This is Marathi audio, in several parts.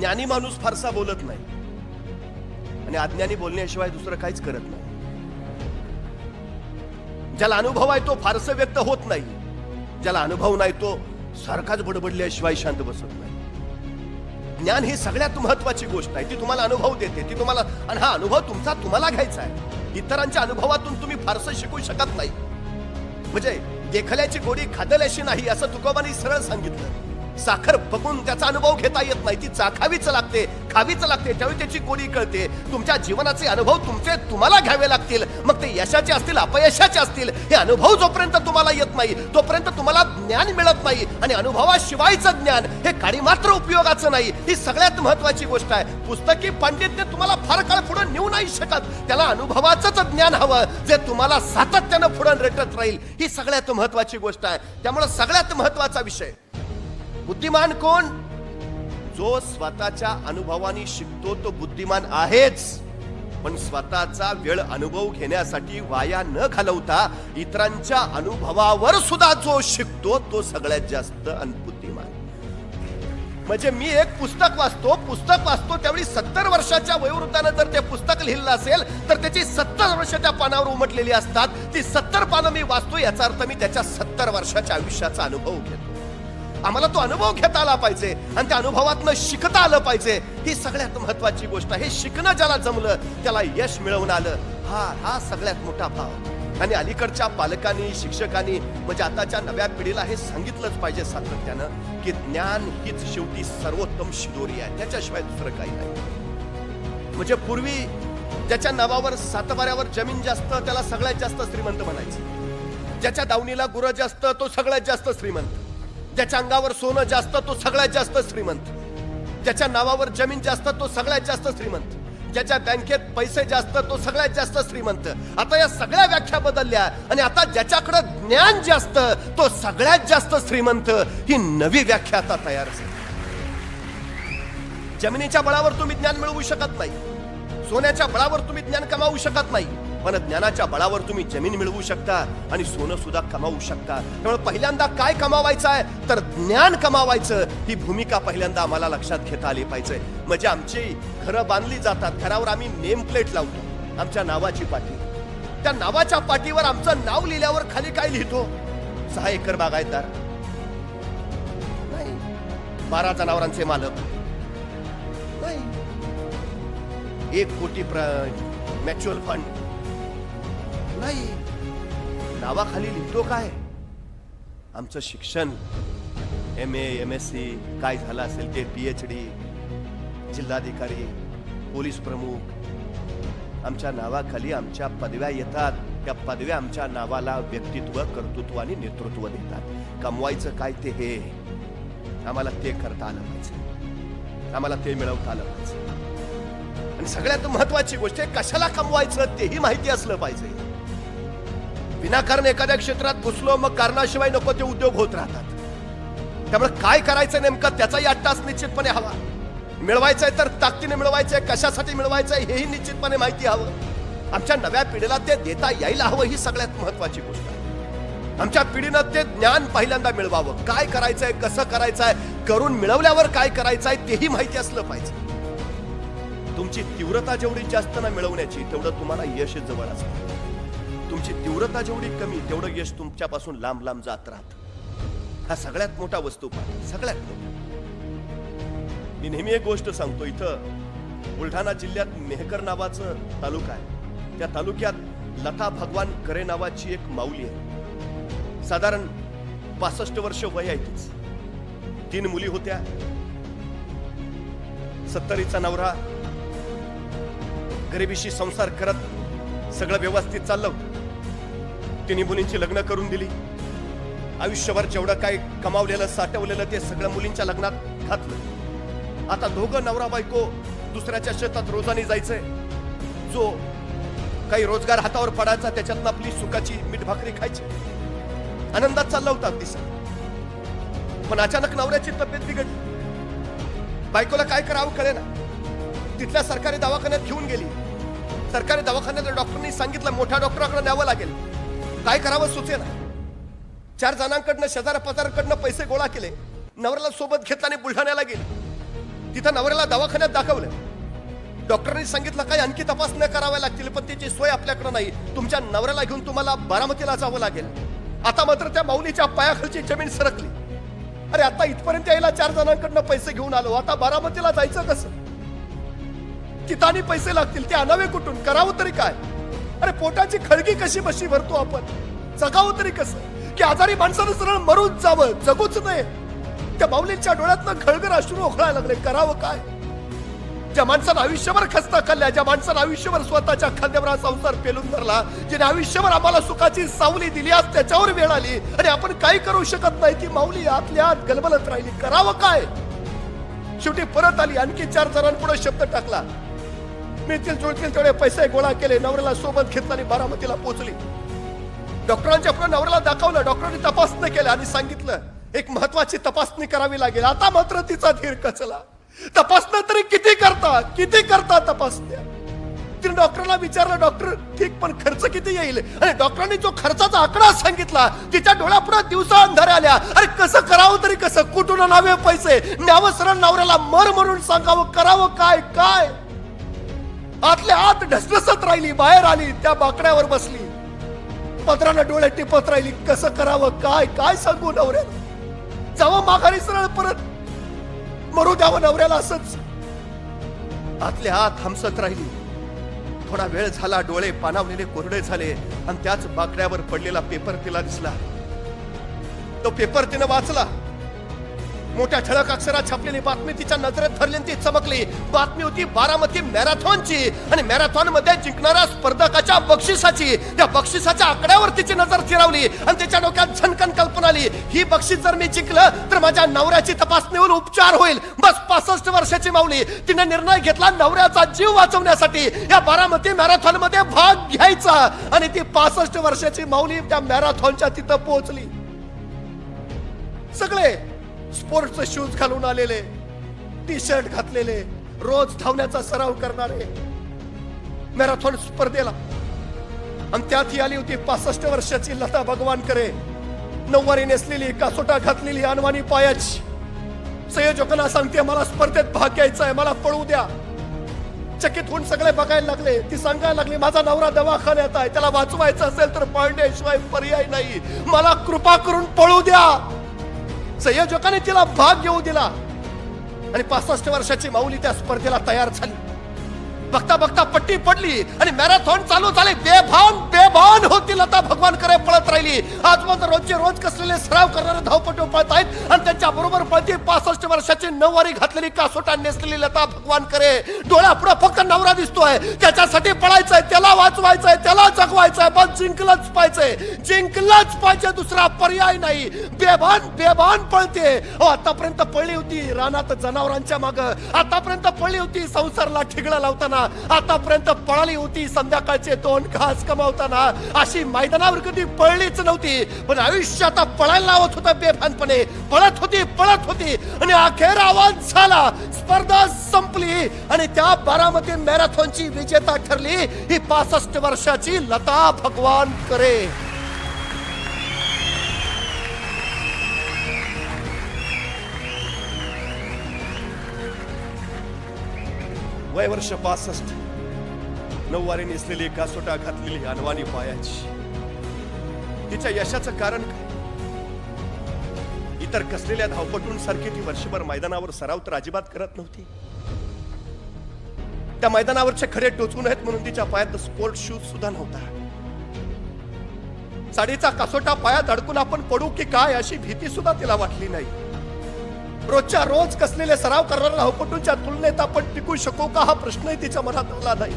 ज्ञानी माणूस फारसा बोलत नाही. आणि अज्ञानी बोलण्याशिवाय दुसरं काहीच करत नाही. ज्याला अनुभव आहे तो फारसं व्यक्त होत नाही. ज्याला अनुभव नाही तो सारखाच बडबडल्याशिवाय शांत बसत नाही. ज्ञान ही सगळ्यात महत्वाची गोष्ट आहे. ती तुम्हाला अनुभव देते. ती तुम्हाला आणि हा अनुभव तुमचा तुम्हाला घ्यायचा आहे. इतरांच्या अनुभवातून तुम्ही फारसं शिकू शकत नाही. म्हणजे देखल्याची गोडी खादल्याशी नाही असं तुकोबांनी सरळ सांगितलं. साखर बघून त्याचा अनुभव घेता येत नाही. ती चाखावीच लागते. खावीच लागते. त्यावेळी त्याची गोडी कळते तुमच्या जीवनाचे अनुभव तुमचे तुम्हाला घ्यावे लागतील. मग ते यशाचे असतील अपयशाचे असतील हे अनुभव जोपर्यंत तुम्हाला येत नाही तोपर्यंत तुम्हाला ज्ञान मिळत नाही. आणि अनुभवाशिवायचं ज्ञान हे काही मात्र उपयोगाचं नाही. ही सगळ्यात महत्वाची गोष्ट आहे. पुस्तकी पांडित्य तुम्हाला फार काळ पुढे नेऊ नाही शकत. त्याला अनुभवाचंच ज्ञान हवं जे तुम्हाला सातत्यानं पुढे रेटत राहील. ही सगळ्यात महत्वाची गोष्ट आहे. त्यामुळे सगळ्यात महत्त्वाचा विषय बुद्धिमान कोण? जो स्वतःच्या अनुभवाने शिकतो तो बुद्धिमान आहेच. पण स्वतःचा वेळ अनुभव घेण्यासाठी वाया न घालवता इतरांच्या अनुभवावर सुद्धा जो शिकतो तो सगळ्यात जास्त अनबुद्धिमान. म्हणजे मी एक पुस्तक वाचतो पुस्तक वाचतो त्यावेळी सत्तर वर्षाच्या वयोवृद्धानं जर ते पुस्तक लिहिलं असेल तर त्याची सत्तर वर्ष त्या पानावर उमटलेली असतात. ती सत्तर पानं मी वाचतो याचा अर्थ मी त्याच्या सत्तर वर्षाच्या आयुष्याचा अनुभव घेतो. आम्हाला तो अनुभव घेता आला पाहिजे आणि त्या अनुभवातनं शिकता आलं पाहिजे. ही सगळ्यात महत्वाची गोष्ट आहे. हे शिकणं ज्याला जमलं त्याला यश मिळवून आलं. हा हा सगळ्यात मोठा भाव. आणि अलीकडच्या पालकांनी शिक्षकांनी म्हणजे आताच्या नव्या पिढीला हे सांगितलंच पाहिजे सातत्यानं की ज्ञान हीच शेवटी सर्वोत्तम शिदोरी आहे. त्याच्याशिवाय दुसरं काही नाही. म्हणजे पूर्वी ज्याच्या नावावर सातबाऱ्यावर जमीन जास्त त्याला सगळ्यात जास्त श्रीमंत म्हणायचे. ज्याच्या दावणीला गुरं जास्त तो सगळ्यात जास्त श्रीमंत. ज्याच्या अंगावर सोनं जास्त तो सगळ्यात जास्त श्रीमंत. ज्याच्या नावावर जमीन जास्त तो सगळ्यात जास्त श्रीमंत. ज्याच्या बँकेत पैसे जास्त तो सगळ्यात जास्त श्रीमंत. आता या सगळ्या व्याख्या बदलल्या आणि आता ज्याच्याकडे ज्ञान जास्त तो सगळ्यात जास्त श्रीमंत. ही नवी व्याख्या आता तयार झाली. जमिनीच्या बळावर तुम्ही ज्ञान मिळवू शकत नाही. सोन्याच्या बळावर तुम्ही ज्ञान कमावू शकत नाही. पण ज्ञानाच्या बळावर तुम्ही जमीन मिळवू शकता आणि सोनं सुद्धा कमावू शकता. त्यामुळे पहिल्यांदा काय कमावायचं आहे? तर ज्ञान कमावायचं. ही भूमिका पहिल्यांदा आम्हाला लक्षात घेता आली पाहिजे. म्हणजे आमची घरं बांधली जातात. घरावर आम्ही नेम प्लेट लावतो. आमच्या नावाची पाठी. त्या नावाच्या पाठीवर आमचं नाव लिहिल्यावर खाली काय लिहितो? सहा एकर बागायतदार नाही. बारा जनावरांचे मालक. नाही. एक कोटी मॅच्युअल फंड. नाही. नावाखाली लिहितो काय? आमचं शिक्षण M A M S C काय झालं असेल ते पी एच डी जिल्हाधिकारी पोलीस प्रमुख. आमच्या नावाखाली आमच्या पदव्या येतात. त्या पदव्या आमच्या नावाला व्यक्तित्व कर्तृत्व आणि नेतृत्व देतात. कमवायचं काय ते हे? आम्हाला ते करता आलं पाहिजे. आम्हाला ते मिळवता आलं पाहिजे. आणि सगळ्यात महत्वाची गोष्ट आहे कशाला कमवायचं तेही माहिती असलं पाहिजे. विनाकारण एखाद्या क्षेत्रात घुसलो मग कारणाशिवाय नको ते उद्योग होत राहतात. त्यामुळे काय करायचं नेमकं त्याचाही अट्टास निश्चितपणे हवा. मिळवायचंय तर ताकदीने मिळवायचंय कशासाठी मिळवायचंय हेही निश्चितपणे माहिती हवं. आमच्या नव्या पिढीला ते देता यायला हवं ही सगळ्यात महत्वाची गोष्ट आहे. आमच्या पिढीनं ते ज्ञान पहिल्यांदा मिळवावं. काय करायचंय कसं करायचंय करून मिळवल्यावर काय करायचंय तेही माहिती असलं पाहिजे. तुमची तीव्रता जेवढी जास्त ना मिळवण्याची तेवढं तुम्हाला यश जवळ असतं. तुमची तीव्रता जेवढी कमी तेवढं यश तुमच्यापासून लांब लांब जात राहत. हा सगळ्यात मोठा वस्तू पाहतो सगळ्यात मोठा. मी नेहमी एक गोष्ट सांगतो इथं बुलढाणा जिल्ह्यात मेहकर नावाचं तालुका आहे. त्या तालुक्यात लता भगवान करे नावाची एक माऊली आहे. साधारण पासष्ट वर्ष वय आहे तीच. तीन मुली होत्या. सत्तरीचा नवरा. गरिबीशी संसार करत सगळं व्यवस्थित चाललं होतं. तिन्ही मुलींची लग्न करून दिली. आयुष्यभर जेवढं काय कमावलेलं साठवलेलं ते सगळं मुलींच्या लग्नात घातलं. आता दोघं नवरा बायको दुसऱ्याच्या शेतात रोजाने जायचंय. जो काही रोजगार हातावर पडायचा त्याच्यातनं आपली सुखाची मीठ भाकरी खायची. आनंदात चालला होता दिसा पण अचानक नवऱ्याची तब्येत बिघडली. बायकोला काय करावं कळे ना तिथल्या सरकारी दवाखान्यात घेऊन गेली. सरकारी दवाखान्यात डॉक्टरनी सांगितलं मोठ्या डॉक्टराकडे न्यावं लागेल. काय करावं सुचे ना चार जणांकडनं शेजारा पजाराकडनं पैसे गोळा केले. नवऱ्याला सोबत घेतला आणि बुलढाण्याला गेले. तिथं नवऱ्याला दवाखान्यात दाखवलं. डॉक्टरांनी सांगितलं काय आणखी तपासण्या कराव्या लागतील पण त्याची सोय आपल्याकडे नाही. तुमच्या नवऱ्याला घेऊन तुम्हाला बारामतीला जावं लागेल. आता मात्र त्या माऊलीच्या पायाखालची जमीन सरकली. अरे आता इथपर्यंत यायला चार जणांकडनं पैसे घेऊन आलो. आता बारामतीला जायचं कसं? कितानी पैसे लागतील ते आणावे कुठून? करावं तरी काय? अरे पोटाची खळगी कशी बशी भरतो आपण? जगावं तरी कसं? की आजारी माणसानं सरळ मरून जावं जगूच नये. त्या माऊलींच्या डोळ्यातनं खळगर अश्रू ओखळायला लागले. करावं काय? ज्या माणसानं आयुष्यभर खस्ता खाल्ल्या ज्या माणसानं आयुष्यभर स्वतःच्या खांद्यावर हा संसार पेलून धरला ज्याने आयुष्यभर आम्हाला सुखाची सावली दिली आज त्याच्यावर वेळ आली. आणि आपण काही करू शकत नाही. ती माऊली आतल्या आत गलबलत राहिली. करावं काय? शेवटी परत आली. आणखी चार जणांपुढे शब्द टाकला. मिळतील जुळतील तेवढे पैसे गोळा केले. नवऱ्याला सोबत घेतला आणि बारामतीला पोहोचली. डॉक्टरांच्या पुढे नवऱ्याला दाखवलं. डॉक्टरांनी तपासणी केल्या आणि सांगितलं एक महत्वाची तपासणी करावी लागेल. आता मात्र तिचा धीर कचला. तपासणं तरी किती करता? किती करता तपासण्या? तिने डॉक्टरला विचारलं डॉक्टर ठीक पण खर्च किती येईल? आणि डॉक्टरांनी जो खर्चाचा आकडा सांगितला तिच्या डोळ्यापुढे दिवसा अंधारे आल्या. अरे कसं करावं तरी कसं? कुठून आणावे पैसे? न्यावं सरळ नवऱ्याला मर म्हणून सांगावं. करावं काय? काय? आतल्या आत ढसढसत राहिली बाहेर आली त्या बाकड्यावर बसली. पत्रानं डोळे टिपत राहिली कसं करावं काय काय सांगू नवऱ्याला? जावं माघारी सरळ परत. मरू द्यावं नवऱ्याला असंच. आतले आत हमसत राहिली. थोडा वेळ झाला डोळे पानावलेले कोरडे झाले आणि त्याच बाकड्यावर पडलेला पेपर तिला दिसला. तो पेपर तिनं वाचला. मोठ्या ठळक अक्षरात छापलेली बातमी तिच्या नजरेत धरली ती चमकली. बातमी होती बारामती मॅरेथॉनची. आणि मॅरेथॉनमध्ये जिंकणाऱ्या स्पर्धकाच्या बक्षिसाची. त्या बक्षिसाच्या आकड्यावर तिची नजर फिरवली आणि त्याच्या डोक्यात झनकन कल्पना आली. ही बक्षीस जर मी जिंकलं तर माझ्या नवऱ्याची तपासणी होऊन उपचार होईल. बस पासष्ट वर्षाची माऊली. तिने निर्णय घेतला नवऱ्याचा जीव वाचवण्यासाठी. या बारामती मॅरेथॉनमध्ये भाग घ्यायचा. आणि ती पासष्ट वर्षाची माऊली त्या मॅरेथॉनच्या तिथं पोहोचली. सगळे स्पोर्टचे शूज घालून आलेले टी शर्ट घातलेले रोज धावण्याचा सराव करणारे. मॅरेथॉन स्पर्धेला. आणि त्यात ही आली होती पासष्ट वर्षाची लता भगवान करे नऊवारी नेसलेली कासोटा घातलेली अनवानी पायाची. संयोजकांना सांगते मला स्पर्धेत भाग घ्यायचा आहे मला पळू द्या. चकित होऊन सगळे बघायला लागले. ती सांगायला लागली माझा नवरा दवाखान्यात आहे त्याला वाचवायचं असेल तर पळण्याशिवाय पर्याय नाही. मला कृपा करून पळू द्या. संयोजकाने तिला भाग घेऊ दिला. आणि पासष्ट वर्षाची माऊली त्या स्पर्धेला तयार झाली. बघता बघता पट्टी पडली आणि मॅरेथॉन चालू झाले. बेभान बेभान होती लता भगवान करे पळत राहिली. आज मग रोजचे रोज कसलेले सराव करणारे धावपटू पळत आहेत आणि त्यांच्या बरोबर पळते पासष्ट वर्षाची नऊवारी घातलेली कासोटा नेसलेली लता भगवान करे डोळ्या पुढे फक्त नवरा दिसतोय. त्याच्यासाठी पळायचंय त्याला वाचवायचंय त्याला जगवायचंय पण जिंकलंच पाहिजे. जिंकलंच पाहिजे दुसरा पर्याय नाही. बेभान बेभान पळते. हो आतापर्यंत पळली होती रानात जनावरांच्या माग. आतापर्यंत पळली होती संसारला ठिगळा लावताना. आतापर्यंत पळाली होती. संध्याकाळचे दोन घास कमावताना अशी मैदानावर कधी पळलीच नव्हती. पण आयुष्य आता पळायला लावत होतं बेफानपणे पळत होती पळत होती. आणि अखेर आवाज झाला. स्पर्धा संपली. आणि त्या बारामती मॅरेथॉनची विजेता ठरली. ही पासष्ट वर्षाची लता भगवान करे वय वर्ष पासष्ट. नऊवारी नेसलेली कासोटा घातलेली अनवानी पायाची. तिच्या यशाचं कारण काय? इतर कसलेल्या धावपटूंसारखी ती वर्षभर मैदानावर सराव तर अजिबात करत नव्हती. त्या मैदानावरचे खरे टोचून आहेत म्हणून तिच्या पायात स्पोर्ट शूज सुद्धा नव्हता. साडीचा कासोटा पायात अडकून आपण पडू की काय अशी भीती सुद्धा तिला वाटली नाही. रोजच्या रोज कसलेले सराव करणाऱ्या धावपटूंच्या तुलनेत आपण टिकू शकू का? हा प्रश्नही तिच्या मनात आला नाही.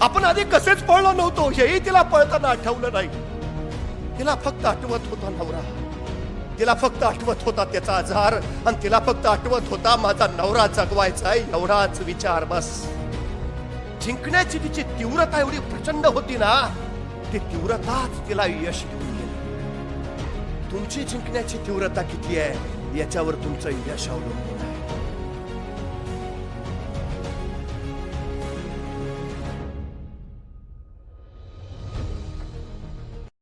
आपण आधी कसेच पळलो नव्हतो हेही तिला पळताना आठवलं नाही. तिला फक्त आठवत होता नवरा. तिला फक्त आठवत होता त्याचा आजार आणि तिला फक्त आठवत होता माझा नवरा जगवायचा एवढाच विचार बस. जिंकण्याची तिची तीव्रता एवढी प्रचंड होती ना ती तीव्रताच तिला यश घेऊन गेली. तुमची जिंकण्याची तीव्रता किती आहे? याच्यावर तुमचं यश अवलंबून